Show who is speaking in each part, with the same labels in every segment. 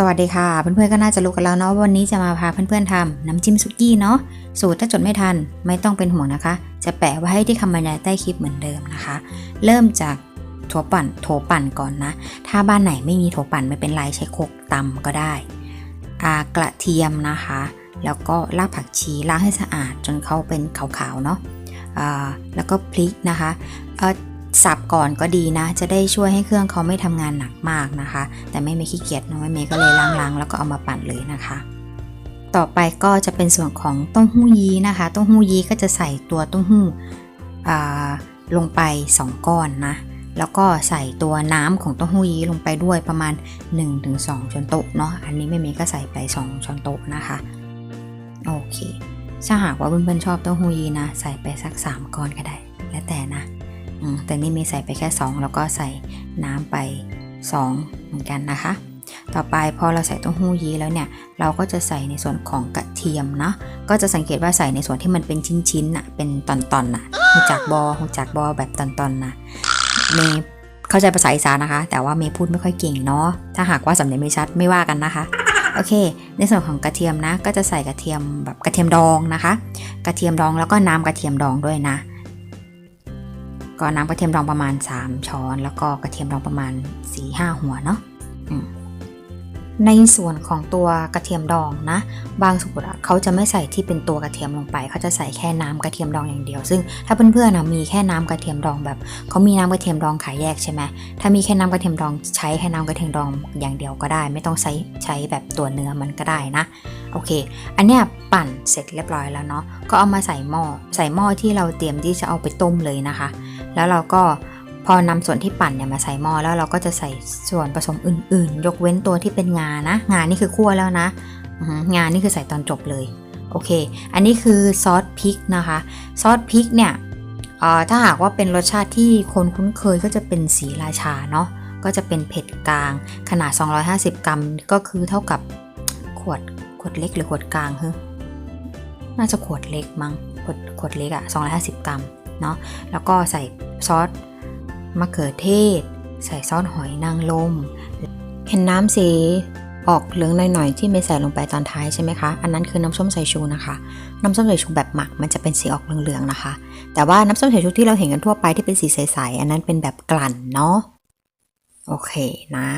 Speaker 1: สวัสดีค่ะ เพื่อนๆก็น่าจะรู้กันแล้วเนาะวันนี้จะมาพาเพื่อนๆทำน้ำจิ้มสุกี้เนาะสูตรถ้าจดไม่ทันไม่ต้องเป็นห่วงนะคะ จะแปะไว้ให้ที่คำบรรยายใต้คลิปเหมือนเดิมนะคะ เริ่มจากถั่วปั่นโถปั่นก่อนนะ ถ้าบ้านไหนไม่มีโถปั่นไม่เป็นไรใช้โคกตำก็ได้อากระเทียมนะคะ แล้วก็รากผักชีล้างให้สะอาดจนเขาเป็นขาวๆเนาะแล้วก็พริกนะคะอ่อ สับก่อนก็ดีนะ จะได้ช่วยให้เครื่องเขาไม่ทำงานหนักมากนะคะ แต่ไม่เมขี้เกียจนะไม่เมก็เลยล้างๆ แล้วก็เอามาปั่นเลยนะคะ ต่อไปก็จะเป็นส่วนของเต้าหู้ยี้นะคะเต้าหู้ยี้ก็จะใส่ตัวเต้าหู้อ่าลงไป 2 ก้อนนะ แล้วก็ใส่ตัวน้ำของเต้าหู้ยี้ลงไปด้วยประมาณ 1-2 ช้อนโต๊ะเนาะอันนี้แม่เมก็ใส่ไป 2 ช้อนโต๊ะนะคะโอเคถ้าหากว่าเพื่อนๆชอบเต้าหู้ยี้นะ ใส่ไปสัก 3 ก้อนก็ได้ แล้วแต่นะ แต่นี่มย์ใส่ไปแค่ 2 แล้วก็ใส่น้ำไป 2 เหมือนกันนะคะ ต่อไปพอเราใส่เต้าหู้ยี้แล้วเนี่ย เราก็จะใส่ในส่วนของกระเทียมเนาะก็จะสังเกตว่าใส่ในส่วนที่มันเป็นชิ้นๆน่ะเป็นตอนๆน่ะหูจากบอหูจากบอแบบตอนๆน่ะเมย์เข้าใจภาษาอีสานนะคะ แต่ว่าเมย์พูดไม่ค่อยเก่งเนาะถ้าหากว่าสำเนียงไม่ชัดไม่ว่ากันนะคะโอเค ในส่วนของกระเทียมนะ ก็จะใส่กระเทียมแบบกระเทียมดองนะคะ กระเทียมดองแล้วก็น้ำกระเทียมดองด้วยนะ ก็น้ำกระเทียมดองประมาณ 3 ช้อน แล้วก็กระเทียมดองประมาณ 4-5 หัวเนาะในส่วนของตัวกระเทียมดองนะ บางสูตรเขาจะไม่ใส่ที่เป็นตัวกระเทียมลงไป เขาจะใส่แค่น้ำกระเทียมดองอย่างเดียว ซึ่งถ้าเพื่อนๆนะมีแค่น้ำกระเทียมดองแบบเขามีน้ำกระเทียมดองขายแยกใช่ไหมถ้ามีแค่น้ำกระเทียมดองใช้แค่น้ำกระเทียมดองอย่างเดียวก็ได้ ไม่ต้องใช้ใช้แบบตัวเนื้อมันก็ได้นะ โอเค อันเนี้ยปั่นเสร็จเรียบร้อยแล้วเนาะ ก็เอามาใส่หม้อ ใส่หม้อที่เราเตรียมที่จะเอาไปต้มเลยนะคะ แล้วเราก็พอนำส่วนที่ปั่นเนี่ยมาใส่หม้อแล้วเราก็จะใส่ส่วนผสมอื่น ๆ ยกเว้นตัวที่เป็นงานะ งานนี่คือคั่วแล้วนะ งานนี่คือใส่ตอนจบเลย โอเค อันนี้คือซอสพริกนะคะ ซอสพริกเนี่ยถ้าหากว่าเป็นรสชาติที่คนคุ้นเคยก็จะเป็นสีราชาเนาะ ก็จะเป็นเผ็ดกลาง ขนาด 250 กรัม ก็คือเท่ากับขวดขวดเล็กหรือขวดกลางเฮ้ยน่าจะขวดเล็กมั้งขวดขวดเล็กอะ250 กรัม เนาะแล้วก็ใส่ซอสมะเขือเทศ ใส่ซอสหอยนางรมเห็นน้ำสีออกเหลืองหน่อยๆที่ไม่ใส่ลงไปตอนท้ายใช่ไหมคะ อันนั้นคือน้ำส้มสายชูนะคะ น้ำส้มสายชูแบบหมักมันจะเป็นสีออกเหลืองๆนะคะ แต่ว่าน้ำส้มสายชูที่เราเห็นกันทั่วไปที่เป็นสีใสๆอันนั้นเป็นแบบกลั่นเนาะโอเคนะ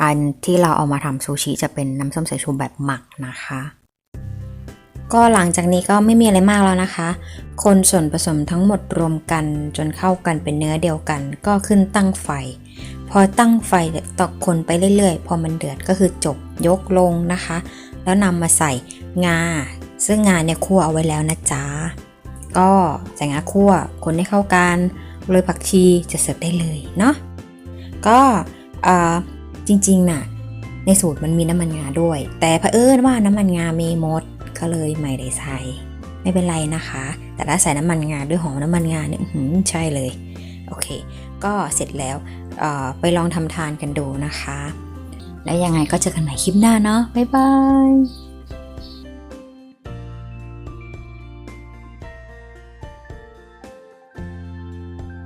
Speaker 1: อันที่เราเอามาทำซูชิจะเป็นน้ำส้มสายชูแบบหมักนะคะ ก็หลังจากนี้ก็ไม่มีอะไรมากแล้วนะคะ คนส่วนผสมทั้งหมดรวมกันจนเข้ากันเป็นเนื้อเดียวกัน ก็ขึ้นตั้งไฟ พอตั้งไฟตอกคนไปเรื่อยๆ พอมันเดือดก็คือจบยกลงนะคะ แล้วนำมาใส่งา ซึ่งงาเนี่ยคั่วเอาไว้แล้วนะจ๊ะ ก็ใส่งาคั่วคนให้เข้ากันโรยผักชีจะเสิร์ฟได้เลยเนาะ ก็จริงๆน่ะในสูตรมันมีน้ำมันงาด้วย แต่เผอิญว่าน้ำมันงามีหมด ก็เลยไม่ได้ใส่ไม่เป็นไรนะคะ แต่ถ้าใส่น้ำมันงาด้วยหอมน้ำมันงาเนี่ยหือใช่เลย โอเค ก็เสร็จแล้วไปลองทำทานกันดูนะคะ แล้วยังไงก็เจอกันใหม่คลิปหน้าเนาะบ๊ายบาย